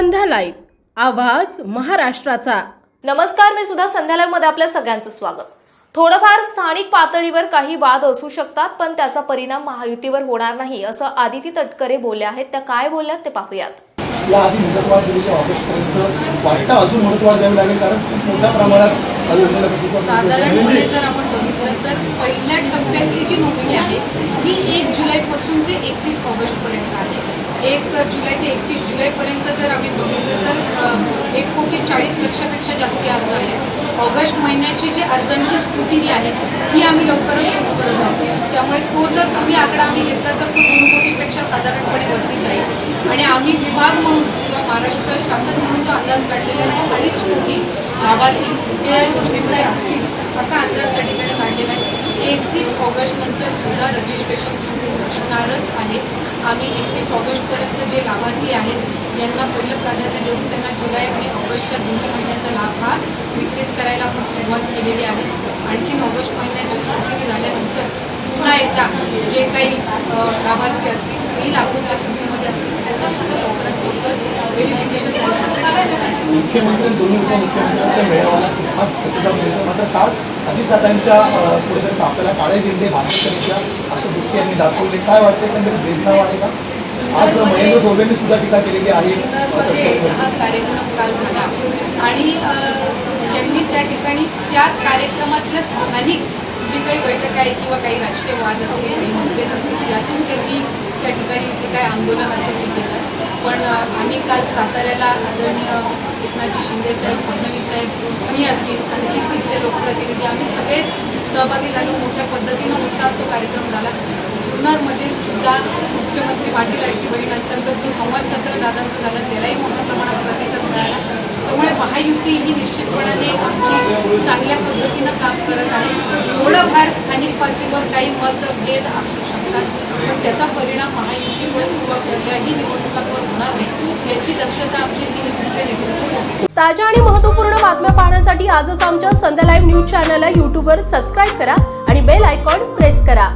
संध्या live आवाज महाराष्ट्राचा. नमस्कार मी सुद्धा संध्यालयमध्ये आपल्या सगळ्यांचं स्वागत. थोडंफार स्थानिक पातळीवर काही वाद असू शकतात पण त्याचा परिणाम महायुतीवर होणार नाही असं आदिती तटकरे बोलल्या आहेत. त्या काय बोलल्यात ते पाहूयात. याआधी मुदतवाढ दिलीच्या ऑगस्टपर्यंत वाटतं अजून मुदतवाढ द्यावी लागेल कारण खूप मोठ्या प्रमाणात साधारणपणे जर आपण बघितलं तर पहिल्या टप्प्यातली जी नोंदणी आहे ही एक जुलैपासून ते एकतीस ऑगस्टपर्यंत आहे. एक जुलै ते एकतीस जुलैपर्यंत जर आम्ही बघितलं तर एक कोटी चाळीस लक्षापेक्षा जास्ती अर्ज आहेत. ऑगस्ट महिन्याची जी अर्जांची स्क्रुटिनी आहे ही आम्ही लवकरच सुरू करत आहोत. त्यामुळे तो जर तुम्ही आकडा आम्ही घेतला तर तो दोन कोटीपेक्षा साधारणपणे वरती जाईल. आणि आम्ही विभाग म्हणून किंवा महाराष्ट्र शासन म्हणून जो अंदाज काढलेला आहे अडीच कोटी लाभार्थी हे गोष्टीमध्ये असतील असा अंदाज त्या ठिकाणी काढलेला आहे. एकतीस ऑगस्टनंतर सुद्धा रजिस्ट्रेशन सुरू असणारच आहे. आम्ही एकतीस ऑगस्टपर्यंत जे लाभार्थी आहेत यांना पहिलं प्राधान्य देऊन त्यांना जुलै आणि ऑगस्टच्या दोन्ही महिन्याचा लाभ हा वितरित करायला आपण सुरुवात केलेली आहे. आणखीन ऑगस्ट महिन्याची स्क्रुटिनी झाल्यानंतर पुन्हा एकदा जे काही लाभार्थी असतील तेही लाखोंच्या संख्येमध्ये असतील त्यांना सुद्धा लवकरात लवकर व्हेरिफिकेशन झाल्यानंतर मुख्यमंत्री आणि दोन्ही उपमुख्यमंत्र्यांच्या मेळाव्याला कितपास प्रतिसाद मिळतो मात्र काल अजितदादांच्या पुढे तर आपल्याला काळे झेंडे भाजपच्या अशा गोष्टी यांनी दाखवले. काय वाटते एकंदरीत भेदभाव आहे का? आज महेंद्र धोबेंनी सुद्धा टीका केलेली आहे. हा कार्यक्रम काल झाला. आणि त्यांनी त्या ठिकाणी त्या कार्यक्रमातल्या स्थानिक जी काही बैठक आहे किंवा काही राजकीय वाद असतील काही मतभेद असतील त्यातून त्यांनी त्या ठिकाणी जे काही आंदोलन असेल ते केलं. पण आम्ही काल साताऱ्याला आदरणीय एकनाथजी शिंदे साहेब फडणवीस साहेब मी असेल आणखी तिथले लोकप्रतिनिधी आम्ही सगळे सहभागी झालो. मोठ्या पद्धतीनं उत्साहात तो कार्यक्रम झाला. जुन्नरमध्ये सुद्धा मुख्यमंत्री माझी लाडकी बहीण अंतर्गत जो संवाद सत्र दादांचं झालं त्यालाही मोठ्या प्रमाणात प्रतिसाद मिळाला त्यामुळे महायुती ही निश्चितपणाने आमची चांगल्या पद्धतीनं काम करत आहे थोडंफार स्थानिक पातळीवर काही मतभेद असू शकतात पण त्याचा परिणाम महायुतीवर किंवा कुठल्याही निवडणुकांवर होणार नाही याची दक्षता आमची तीन मुख्य नेतृत्व ताज्या आणि महत्त्वपूर्ण बातम्या पाहण्यासाठी आजच आमच्या संध्या लाईव्ह न्यूज चॅनलला यूट्यूबवर सबस्क्राईब करा आणि बेल आयकॉन प्रेस करा.